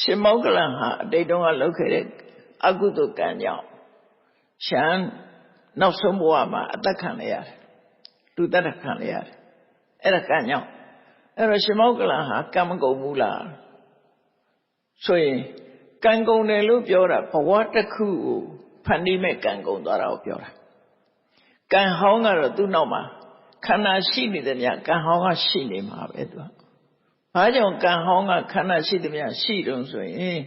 ရှင်မောကလန်ဟာအတိတ်တုန်းကလုပ်ခဲ့တဲ့အကုသိုလ်ကံကြောင့်ရှမ်းနောက်ဆုံးဘဝမှာအသက်ခံရရတယ်လူသက်ခံရရတယ်အဲ့ဒါကံကြောင့်အဲ့တော့ရှင်မောကလန်ဟာကံမကုန်ဘူးလားဆိုရင်ကံကုန်တယ်လို့ပြောတာဘဝတစ်ခုကိုဖန်တီးမဲ့ကံကုန်သွားတာကိုပြောတာကံဟောင်းကတော့သူ့နောက်မှာခန္ဓာရှိနေတဲ့မြကံဟောင်းကရှိနေမှာပဲသူက ဘာကြောင့်ကံဟောင်းကခန္ဓာရှိတဲ့မြရှိတုံးဆိုရင်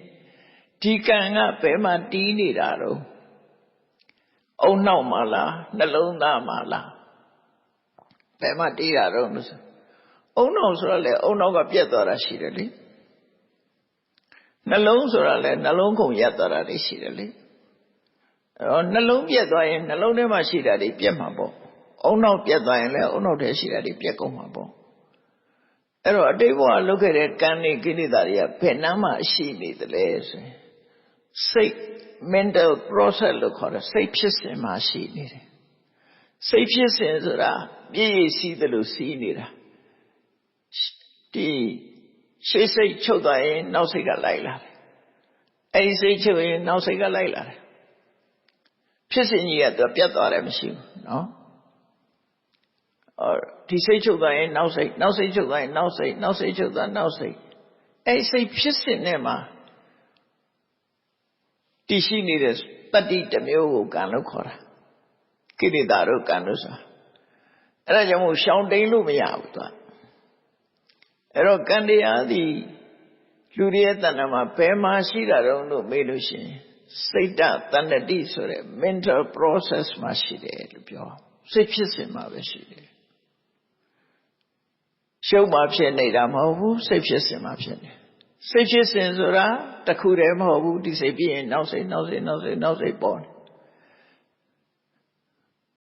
ဒီကံကဘယ်မှာတီးနေတာတော့အုံနောက်မှာလားနှလုံးသားမှာလားဘယ်မှာတီးတာတော့ဆိုအုံနောက်ဆိုတော့လေအုံနောက်ကပြက်သွားတာရှိတယ်လေနှလုံးဆိုတာလေနှလုံးခုန်ရက်သွားတာတွေရှိတယ်လေအဲ့တော့နှလုံးပြက်သွားရင်နှလုံးထဲမှာရှိတာတွေပြက်မှာပေါ့အုံနောက်ပြက်သွားရင်လည်းအုံနောက်ထဲရှိတာတွေပြက်ကုန်မှာပေါ့ အဲ့တော့အတိတ်ဘဝလုပ်ခဲ့တဲ့ကံတွေကိလေသာတွေကဘယ်နှမ်းမှရှိနေသလဲဆိုရင်စိတ် mental process လို့ခေါ်တဲ့စိတ်ဖြစ်စဉ်မှာရှိနေတယ်စိတ်ဖြစ်စဉ်ဆိုတာပြည့်ရည်စီးသလိုစီးနေတာဒီရှေ့စိတ်ချုပ်သွားရင်နောက်စိတ်ကလိုက်လာတယ်အဲဒီစိတ်ချုပ်ရင်နောက်စိတ်ကလိုက်လာတယ်ဖြစ်စဉ်ကြီးကသူပြတ်သွားတယ်မရှိဘူးနော် ဒီစိတ်ချုပ်သွားရင်နောက်စိတ်နောက်စိတ်ချုပ်သွားရင်နောက်စိတ်နောက်စိတ်ချုပ်သွားနောက်စိတ်အဲဒီစိတ်ဖြစ်စဉ်နဲ့မှာတည်ရှိနေတဲ့တတ္တိတစ်မျိုးကိုကံလို့ခေါ်တာကိလေသာတို့ကံလို့ဆိုတာအဲ့ဒါကြောင့်မို့ရှောင်တိန်လို့မရဘူးသူကအဲ့တော့ကံတရားသည်လူတွေရဲ့တဏ္ဍာမှာဘယ်မှာရှိတာတုံးလို့မေးလို့ရှိရင်စိတ်တတဏ္ဍတိဆိုတဲ့ mental process မှာရှိတယ်လို့ပြောစိတ်ဖြစ်စဉ်မှာပဲရှိတယ် ရှုပ်မှာဖြစ်နေတာမဟုတ်ဘူးစိတ်ဖြစ်စဉ်မှာဖြစ်နေစိတ်ဖြစ်စဉ်ဆိုတာတခုတည်းမဟုတ်ဘူးဒီစိတ်ပြည့်ရင်နောက်စိတ်နောက်စိတ်နောက်စိတ်နောက်စိတ်ပေါ်နေ